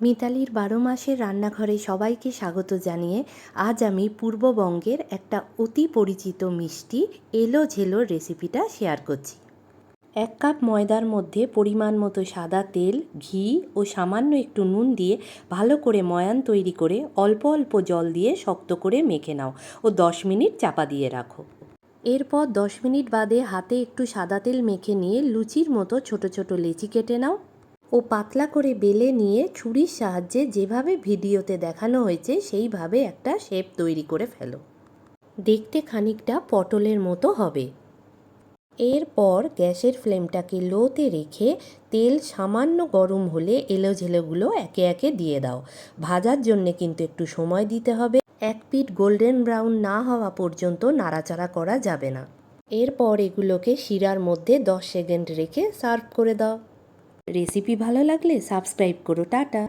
মিতালির বারো মাসের রান্নাঘরে সবাইকে স্বাগত জানিয়ে আজ আমি পূর্ববঙ্গের একটা অতি পরিচিত মিষ্টি এলো ঝেলো রেসিপিটা শেয়ার করছি। এক কাপ ময়দার মধ্যে পরিমাণ মতো সাদা তেল, ঘি ও সামান্য একটু নুন দিয়ে ভালো করে ময়ান তৈরি করে অল্প অল্প জল দিয়ে শক্ত করে মেখে নাও ও দশ মিনিট চাপা দিয়ে রাখো। এরপর দশ মিনিট বাদে হাতে একটু সাদা তেল মেখে নিয়ে লুচির মতো ছোট ছোট লেচি কেটে নাও। ও পাতলা করে বেলে নিয়ে ছুরির সাহায্যে যেভাবে ভিডিওতে দেখানো হয়েছে, সেইভাবে একটা শেপ তৈরি করে ফেলো। দেখতে খানিকটা পটলের মতো হবে। এরপর গ্যাসের ফ্লেমটাকে লোতে রেখে তেল সামান্য গরম হলে এলোঝেলোগুলো একে একে দিয়ে দাও। ভাজার জন্যে কিন্তু একটু সময় দিতে হবে। এক পিট গোল্ডেন ব্রাউন না হওয়া পর্যন্ত নাড়াচাড়া করা যাবে না। এরপর এগুলোকে শিরার মধ্যে দশ সেকেন্ড রেখে সার্ভ করে দাও। রেসিপি ভালো লাগলে সাবস্ক্রাইব করো টাটা।